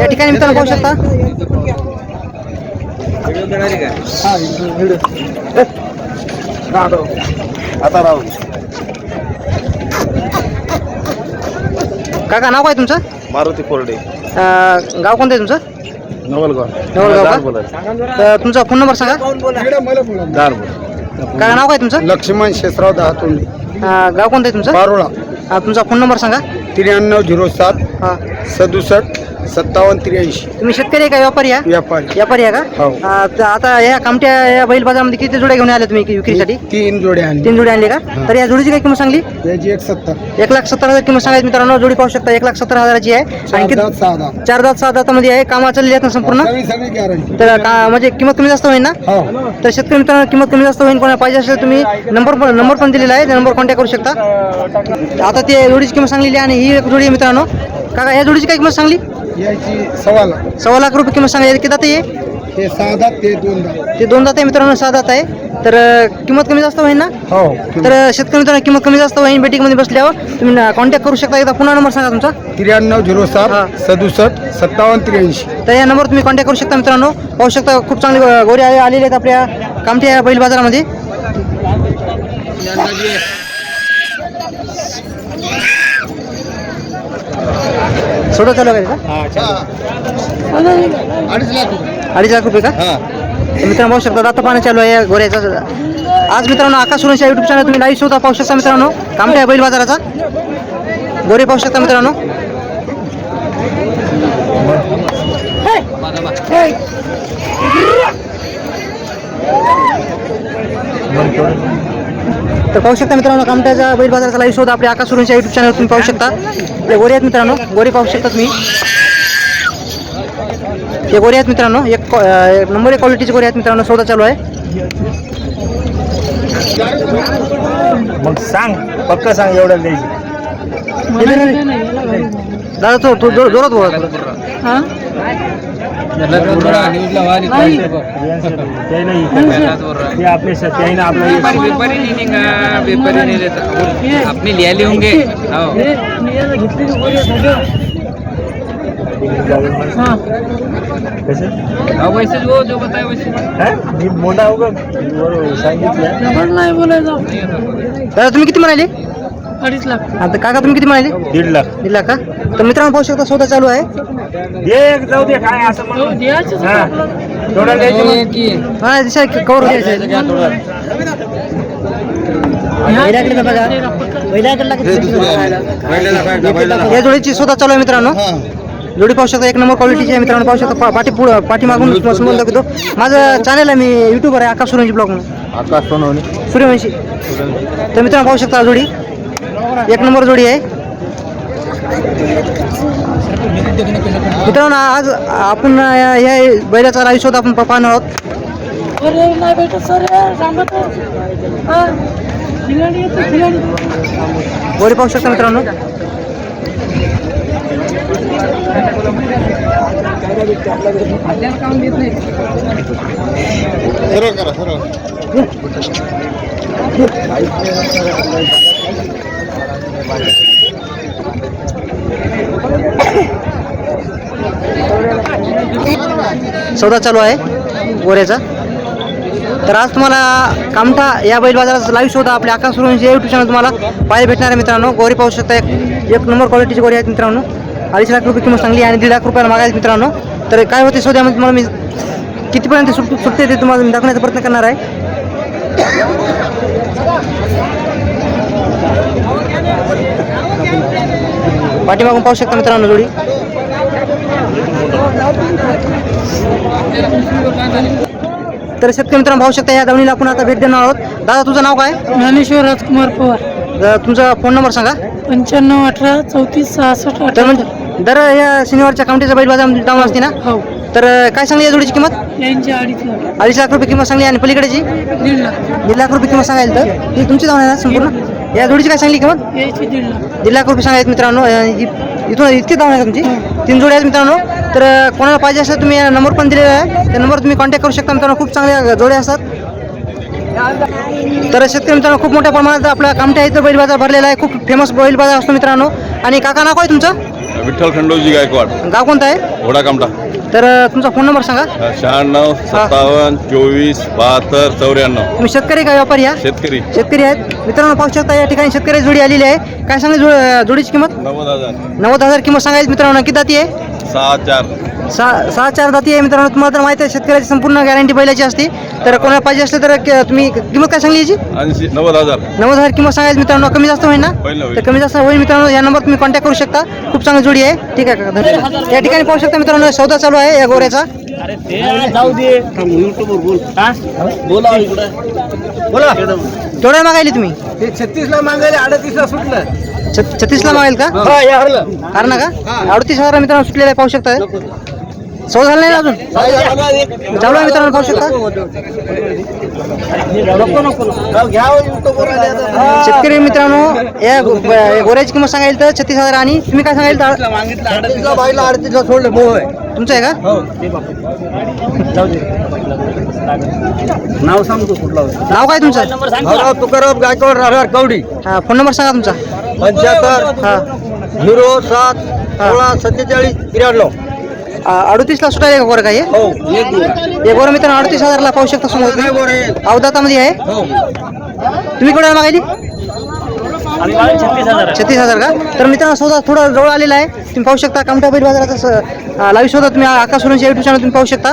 या ठिकाणी मित्रांनो पाहू शकता. आता राहू काका नाव काय तुमचं? मारुती कोरडे. अं, गाव कोणतं आहे तुमचं? नवलगाव. का? तर तुमचा फोन नंबर सांगा. काका नाव काय तुमचं? लक्ष्मण शेषराव दहातोंडे. अं, गाव कोणतं आहे तुमचं? पारोळा अं, तुमचा फोन नंबर सांगा. त्र्याण्णव झिरो सात हा. सदुसष्ट सत्तावन्न त्र्याऐंशी. तुम्ही शेतकरी आहे का? व्यापारी आहे? व्यापारी. व्यापारी आहे का? हो. आता या कामट्या या बैल बाजारामध्ये किती जोड्या घेऊन आले तुम्ही विक्रीसाठी? तीन जोडे आणले. तीन जोडी आणले का? तर या जोडीची काय किंमत सांगली? याची एक सत्तर. एक लाख सत्तर हजार किंमत सांगायची मित्रांनो. जोडी पाहू शकता एक लाख सत्तर हजाराची आहे. आणि चार किती दात, सहा दात. चार दात सहा दातामध्ये आहे. कामा चालली आहेत ना संपूर्ण? सगळी सगळी गॅरंटी तर का म्हणजे किंमत कमी जास्त होईल ना? हो. तर शेतकरी मित्रांनो किंमत कमी जास्त होईल. कोणाला पाहिजे असेल तर तुम्ही नंबर पण नंबर पण दिलेला आहे. नंबर कॉन्टॅक्ट करू शकता. आता ते जोडीची किंमत सांगलेली आहे आणि ही एक जोडी आहे मित्रांनो. काका या जोडीची काय किंमत सांगली? याची सव्वा लाख. सव्वा लाख रुपये किंमत सांगली किती दात आहे? हे सहा दात ते दोन दात. ते दोन दात आहे मित्रांनो सहा दात आहे. तर अं, किंमत कमी जास्त होईल ना? हो तर अं, शेतकरी मित्रांनो किंमत कमी जास्त होईल बेटिंगमध्ये बसल्यावर तुम्ही कॉन्टॅक्ट करू शकता. एकदा पुन्हा नंबर सांगा तुमचा. त्र्याण्णव झिरो हा. सात सदुसष्ट सत्तावन्न त्र्याऐंशी. तर या नंबरवर तुम्ही कॉन्टॅक्ट करू शकता मित्रांनो. पाहू शकता खूप चांगले अं, गोरे आले आलेले आहेत आपल्या कामठी या बैल बाजारामध्ये. सोडा चालू आहे का अडीच लाख अडीच लाख रुपये का? तर मित्रांनो पाहू शकता आता पाणी चालू आहे गोऱ्याचा. आज मित्रांनो आकाश सुरेश युट्यूब चॅनल तुम्ही लाईव्ह सुद्धा पाहू शकता मित्रांनो. कामठ्या बैल बाजाराचा. गोरे पाहू शकता मित्रांनो. तर पाहू शकता मित्रांनो कामट्याचा बैल बाजाराचा लाईव्ह शोध आपल्या आकाश सुरेश युट्यूब चॅनल तुम्ही पाहू शकता. ते गोरे आहेत मित्रांनो गोरे पाहू शकता तुम्ही. हे गोरे आहेत मित्रांनो एक क्वा- अं, एक नंबर एक क्वालिटीचे गोरे आहेत मित्रांनो सौदा चालू आहे. मग सांग पक्क सांग एवढं द्यायची दादा तो तो जोर- जोरात बोला थोडं. ते आपले सत्याने आपलं व्यापारी नहीं देगा व्यापारी नहीं देता. अपने लिया ले होंगे. हाँ. कसं हाँ, वैसे वो जो बताए वैसे हा? मी मोठा होगा बरोबर सांगितलं. दादा तुम्ही किती म्हणाले? अडीच लाख. आता काका तुम्ही किती म्हणाले? दीड लाख. दिला का? तर मित्रांनो पाहू शकता सौदा चालू आहे. दे जाऊ दे काय असं म्हणून द्यायचं हा. थोडं द्यायचं मग. की. हा दिशा कवर द्यायचं बघा. या जोडीची सौदा चालू आहे मित्रांनो. जोडी पाहू शकता एक नंबर क्वालिटीची आहे मित्रांनो पाहू शकता. पा- पाठी पुढं पाठीमागून समोर दाखवतो माझं चॅनल आहे मी युट्यूबर आहे आकाश सूर्यवंशी ब्लॉग म्हणून. आकाश सोनवणे. सूर्यवंशी. तर मित्रांनो पाहू शकता जोडी. एक नंबर जोडी आहे. मित्रांनो आज आपण या या बैलाचा शोध आपण पाहणार आहोत. हा गोडी पाहू शकता मित्रांनो. करा सरळ. सौदा चालू आहे गोऱ्याचा तर आज तुम्हाला कामठा या बैल बाजाराचा लाईव्ह शोधा. आपल्या आकाश सुरवंशी युट्यूब चॅनल तुम्हाला पाहायला भेटणार आहे मित्रांनो. गोरी पाहू शकता एक एक नंबर क्वालिटीची गोरी आहेत मित्रांनो. अडीच लाख रुपये किंमत चांगली आणि दीड लाख रुपयाला मागायचे मित्रांनो. तर काय होते सौद्यामध्ये तुम्हाला मी कितीपर्यंत सुट सुटते ते तुम्हाला मी दाखवण्याचा प्रयत्न करणार आहे. पाठीमागून पाहू शकता मित्रांनो जोडी. तर शेतकरी मित्रांनो पाहू शकता या दावणीला आपण आता भेट देणार आहोत. दादा तुझं नाव काय? ज्ञानेश्वर राजकुमार पवार. तुमचा फोन नंबर सांगा. पंच्याण्णव अठरा चौतीस सहासष्ट तर अठरा म्हणजे दर या शनिवारच्या काउंटीचा बैल बाजार डाऊन असते ना? हो. तर काय सांगली या जोडीची किंमत? यांची अडीच लाख. अडीच लाख रुपये किंमत सांगली आणि पलीकडेची? दीड लाख. दीड लाख रुपये किंमत सांगायला तर. ही तुमची जाऊन आहे ना संपूर्ण? या जोडीची काय सांगली किंमत याची दीड लाख दीड लाख रुपये सांगायत मित्रांनो इ- इथून इतकी जाऊन आहे तुमची. तीन जोडी आहेत मित्रांनो. तर अं, कोणाला पाहिजे असेल तुम्ही नंबर पण दिलेला आहे. त्या नंबर तुम्ही कॉन्टॅक्ट करू शकता मित्रांनो. खूप चांगल्या जोड्या असतात. तर शेतकरी मित्रांनो खूप मोठ्या प्रमाणात आपला कामठ्या इथं बैल बाजार भरलेला आहे. खूप फेमस बैल बाजार असतो मित्रांनो. आणि काका नाव काय तुमचं? विठ्ठल खंडोजी गायकवाड. गाव कोणतं आहे? घोडा कामटा तर अ, तुमचा फोन नंबर सांगा. शहाण्णव सत्तावन्न चोवीस बहात्तर चौऱ्याण्णव. तुम्ही शेतकरी का व्यापारी या शेतकरी. शेतकरी आहेत. मित्रांनो पाहू शकता या ठिकाणी शेतकरी जोडी आलेली आहे. काय सांगा जोड जोडीची किंमत? नव्वद हजार. नव्वद हजार किंमत सांगायची मित्रांनो किती आहे? सहा चार. सहा सहा चार दाती आहे मित्रांनो. तुम्हाला तर माहिती आहे शेतकऱ्याची संपूर्ण गॅरंटी बैलाची असते. तर कोणाला पाहिजे असले तर क- तुम्ही किंमत काय सांगली याची? ऐंशी नव्वद हजार. नव्वद हजार किंमत सांगायची मित्रांनो. कमी जास्त होईल ना? होईल ना, होईल. तर कमी जास्त होईल मित्रांनो. या नंबर तुम्ही कॉन्टॅक्ट करू शकता. खूप चांगली जोडी आहे. ठीक आहे काका. धन्यवाद. या ठिकाणी पाहू शकता मित्रांनो सौदा चालू आहे या गोऱ्याचा. बोला केवढ्या मागायली तुम्ही. ते छत्तीसला मागायला अडतीसला सुटलं. छत्तीसला मागेल का? कारण ना का अडतीस हजार मित्रांनो सुटलेला आहे पाहू शकता सौ झालं नाही ना अजून? चालू आहे मित्रांनो पाहू शकता? शेतकरी मित्रांनो या गोऱ्याची किंमत सांगायला तर छत्तीस हजार आणि तुम्ही काय सांगायला अडतीसला बाईला अडतीसला सोडलं मोह आहे. तुमचं आहे का? नाव सांगतो कुठला नाव काय तुमचं? तुकाराम गायकवाड राहणार कवडी. हा फोन नंबर सांगा तुमचा. पंच्याहत्तर हा. झिरो सात सोळा सत्तेचाळीस त्र्याण्णव. अडतीसला सुटायला का गोरं काय हे? हो एक गोरं मित्रांनो अडतीस हजारला पाहू शकता समोर अवदातामध्ये आहे. हो. तुम्ही कुठे मागायली छत्तीस हजार का? तर मित्रांनो सौदा थोडा जवळ आलेला आहे. तुम्ही पाहू शकता कामटा बैल बाजाराचा लाईव्ह सौदा तुम्ही आकाश सोलूनच्या युट्यूब चॅनल तुम्ही पाहू शकता.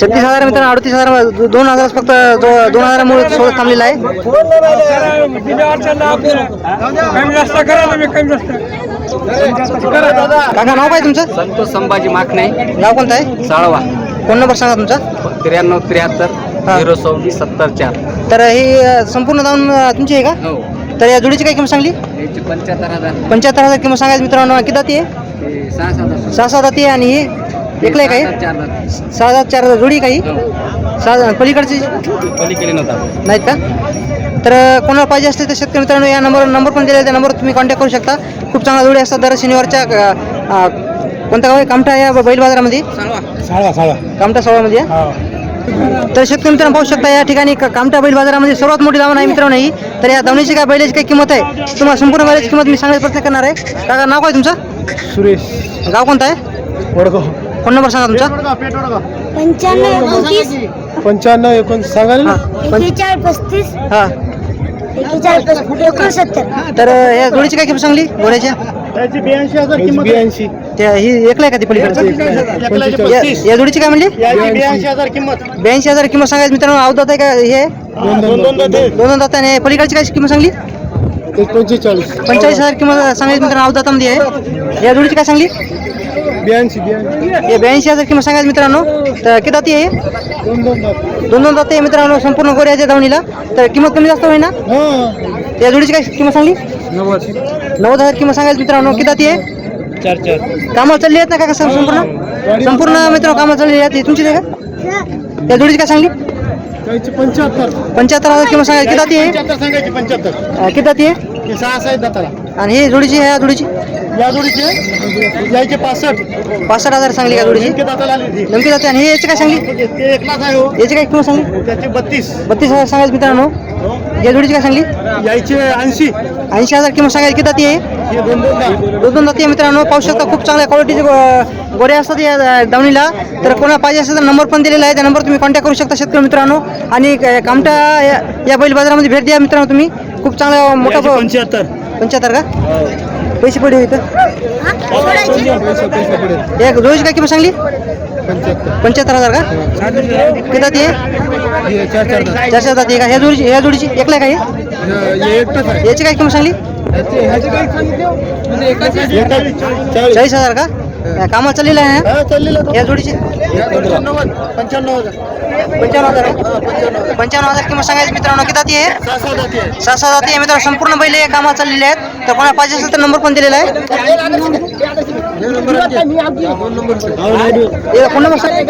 हजार मित्रांनो अडतीस हजार दोन हजार फक्त दो- दोन हजारामुळे सोळा थांबलेला आहे. काका नाव काय तुमचं? संतोष संभाजी माखणे. गाव कोणतं आहे? साळवा. फोन नंबर सांगा तुमचा? त्र्याण्णव त्र्याहत्तर. झिरो सव्वीस सत्तर चार. तर ही संपूर्ण जाऊन तुमची आहे का? हो. तर या जोडीची काय किंमत सांगली? पंच्याहत्तर हजार. पंच्याहत्तर हजार किंमत सांगायची मित्रांनो किती जाती आहे? सहा सात जाती आहे आणि ही एकलं आहे काही? चार हजार. सहा हजार चार जोडी काही? हो. सहा पलीकडची? पलीकडे नव्हता. नाहीत का? तर कोणाला पाहिजे असले तर शेतकरी मित्रांनो या नंबर नंबर पण दिलेला आहे. त्या नंबरवर तुम्ही कॉन्टॅक्ट करू शकता. खूप चांगल्या जोडी असतात. दर शनिवारच्या कोणत्या गाव आहे? कामठा या बैल बाजारामध्ये? साळा साळा कामठा सोळामध्ये आहे. तर शेतकरी मित्रांनो पाहू शकता या ठिकाणी क- कामठा बैल बाजारामध्ये सर्वात मोठी दावण आहे मित्रांनो ही. तर या दावणीची काय बैलाची काय किंमत आहे? तुम्हाला संपूर्ण बैलाची किंमत मी सांगायचा प्रयत्न करणार आहे. काका नाव काय तुमचं? सुरेश. गाव कोणतं आहे? वडगाव. फोन नंबर सांगा तुमचा? पंच्याण्णव एकोणतीस. पंच्याण्णव एकोण सांगाल हां पण एकेचाळीस पस्तीस. हां. एकेचाळीस पस्तीस एकोणसत्तर. तर अ, या जोडीची काय किंमत सांगली? त्याची ब्याऐंशी हजार किंमत ब्याऐंशी. त्या ही एकला आहे का ती पलीकडची? या- या जोडीची काय म्हणली? ब्याऐंशी. हजार किंमत. ब्याऐंशी हजार किंमत सांगायची मित्रांनो अवधात आहे का हे? दोन दोन दोन दोन दोन दोन. दात आणि पलीकडची काय किंमत सांगली? पंचेचाळीस. पंचेचाळीस हजार किंमत सांगायची मित्रांनो अवधातामध्ये आहे. या जोडीची काय सांगली? ब्याऐंशी ब्याऐंशी. हे ब्याऐंशी हजार किंमत सांगायची मित्रांनो. तर किती दाती आहे दोन दोन दात. दोन दोन दाती आहे मित्रांनो. संपूर्ण गोऱ्याच्या धावणीला. तर किंमत कमी जास्त होईल ना हां. या जोडीची काय किंमत सांगली? नव्वद. नव्वद हजार किंमत सांगायची मित्रांनो. किती दाती आहे? चार चार. कामाला चालली आहेत ना का संपूर्ण? संपूर्ण मित्रांनो कामाला चालली आहेत. तुमची आहे का या जोडीची काय सांगली? पंच्याहत्तर. पंच्याहत्तर हजार किंमत सांगायची. किती दाती आहे? पंच्याहत्तर सांगायची पंच्याहत्तर. अं, किती दाती आहे? हे सहा सहा आहेत दाताला. आणि ही जोडीची आहे या जोडीची? या जोडीचे यायचे पासष्ट. पासष्ट हजार सांगली का जोडीची? नेमके दाताला आली ती नेमकी जाते आणि हे याची काय सांगली? ते एक लाख आहे हो. याची काय किंमत सांगली? त्याचे बत्तीस. बत्तीस हजार सांगायचं मित्रांनो. या जोडीची काय सांगली? यायचे ऐंशी. ऐंशी हजार किंमत सांगायची. किती दाती आहे? हे दोन दोन दहा दोन दोन जाती आहे मित्रांनो. पाहू शकता खूप चांगल्या क्वालिटीचे गो- गोरे असतात या अ, दावणीला. तर कोणाला पाहिजे असेल तर नंबर पण दिलेला आहे. त्या नंबर तुम्ही कॉन्टॅक्ट करू शकता शेतकरी मित्रांनो. आणि क- कामठा या- या बैल बाजारामध्ये भेट द्या मित्रांनो तुम्ही. खूप चांगला मोठा ब- पंच्याहत्तर. पंच्याहत्तर का? पैसे पडले इथं एक जोडीची काय किंमत सांगली? पंच्याहत्तर हजार का? किती जाती आहे? चार चार जाती का? ह्या जोडीची ह्या जोडीची एकला आहे का हे? याची काय किंमत सांगली? चाळीस हजार का? काय कामात चाललेलं आहे? या जोडीची? पंच्याण्णव हजार. पंच्याण्णव हजार. किंमत सांगायची मित्रांनो किती जाती आहे? सहा सहा जाती आहे मित्रांनो संपूर्ण बैल हे कामात चाललेले आहेत. तर कोणाला पाहिजे असेल तर नंबर पण दिलेला आहे. फोन नंबर सांग.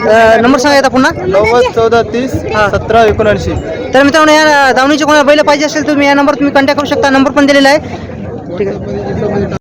अं, नंबर सांगा येता पुन्हा. नव्वद चौदा तीस सतरा एकोणऐंशी. तर मित्रांनो या दावणीचे कोणाला बैल पाहिजे असेल तुम्ही या नंबर तुम्ही कॉन्टॅक्ट करू शकता. नंबर पण दिलेला आहे. ठीक आहे.